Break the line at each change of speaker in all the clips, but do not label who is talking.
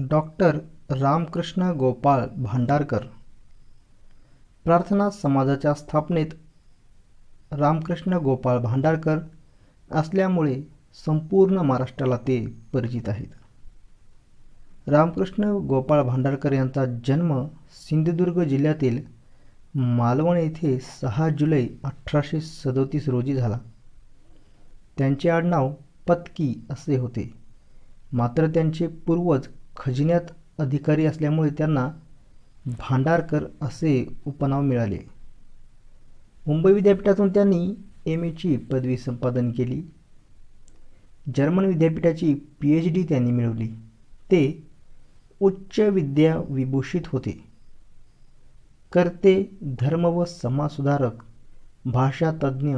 Doctor Ramakrishna Gopal Bhandarkar. प्रार्थना समाजाच्या स्थापनेत रामकृष्ण गोपाळ भांडारकर असल्यामुळे संपूर्ण महाराष्ट्राला ते परिचित आहेत. रामकृष्ण गोपाळ भांडारकर यांचा जन्म सिंधुदुर्ग जिल्ह्यातील मालवण येथे सहा जुलै अठराशे सदोतीस रोजी झाला. त्यांचे आडनाव पत्की असे होते. मात्र त्यांचे पूर्वज खजिन्यात अधिकारी असल्यामुळे त्यांना भांडारकर असे उपनाव मिळाले. मुंबई विद्यापीठातून त्यांनी एम एची पदवी संपादन केली. जर्मन विद्यापीठाची पी एच डी त्यांनी मिळवली. ते उच्च विद्या विभूषित होते. कर्ते धर्म व समाजसुधारक भाषातज्ज्ञ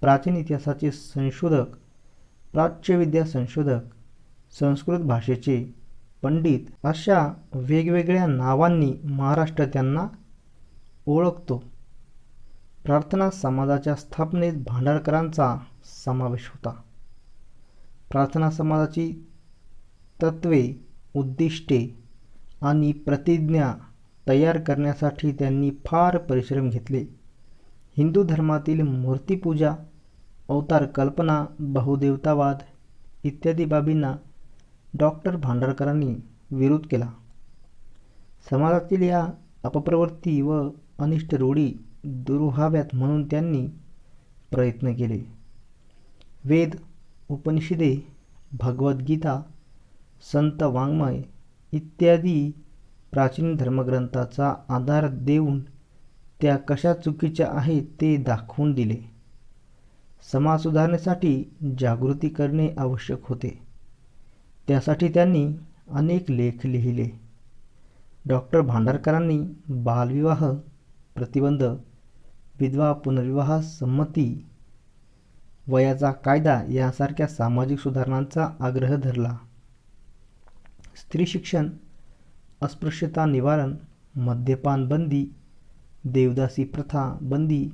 प्राचीन इतिहासाचे संशोधक प्राच्यविद्या संशोधक संस्कृत भाषेचे पंडित अशा वेगवेगळ्या नावांनी महाराष्ट्र त्यांना ओळखतो. प्रार्थना समाजाच्या स्थापनेत भांडारकरांचा समावेश होता. प्रार्थना समाजाची तत्त्वे उद्दिष्टे आणि प्रतिज्ञा तयार करण्यासाठी त्यांनी फार परिश्रम घेतले. हिंदू धर्मातील मूर्तीपूजा अवतार कल्पना बहुदेवतावाद इत्यादी बाबींना डॉक्टर भांडारकरांनी विरोध केला. समाजातील या अपप्रवृत्ती व अनिष्ट रूढी दूर व्हाव्यात म्हणून त्यांनी प्रयत्न केले. वेद उपनिषदे भगवद्गीता संत वाङ्मय इत्यादी प्राचीन धर्मग्रंथाचा आधार देऊन त्या कशा चुकीच्या आहेत ते दाखवून दिले. समाज सुधारण्यासाठी जागृती करणे आवश्यक होते. त्यासाठी त्यांनी अनेक लेख लिहिले. डॉक्टर भांडारकरांनी बालविवाह प्रतिबंध विधवा पुनर्विवाह संमती वयाचा कायदा यासारख्या सामाजिक सुधारणांचा आग्रह धरला. स्त्री शिक्षण अस्पृश्यता निवारण मद्यपान बंदी देवदासी प्रथा बंदी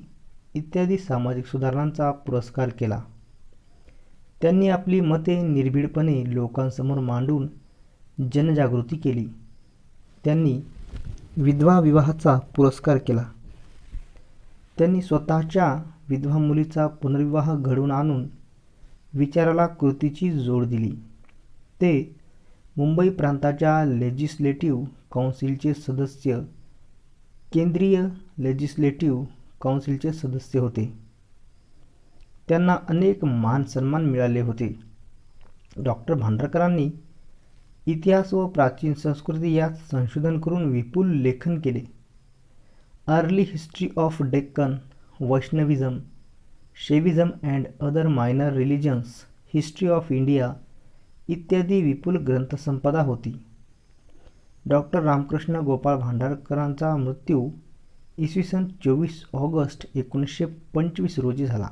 इत्यादी सामाजिक सुधारणांचा पुरस्कार केला. त्यांनी आपली मते निर्भीडपणे लोकांसमोर मांडून जनजागृती केली. त्यांनी विधवा विवाहाचा पुरस्कार केला. त्यांनी स्वतःच्या विधवा मुलीचा पुनर्विवाह घडवून आणून विचाराला कृतीची जोड दिली. ते मुंबई प्रांताच्या लेजिस्लेटिव्ह काउन्सिलचे सदस्य केंद्रीय लेजिस्लेटिव्ह काउन्सिलचे सदस्य होते. त्यांना अनेक मान सन्मान मिळाले होते. डॉक्टर भांडारकरांनी इतिहास व प्राचीन संस्कृती यात संशोधन करून विपुल लेखन केले. Early history of Deccan Vaishnavism Shaivism and other minor religions history of India इत्यादी विपुल ग्रंथसंपदा होती. डॉक्टर रामकृष्ण गोपाळ भांडारकरांचा मृत्यू इसवी सन चोवीस ऑगस्ट एकोणीसशे पंचवीस रोजी झाला.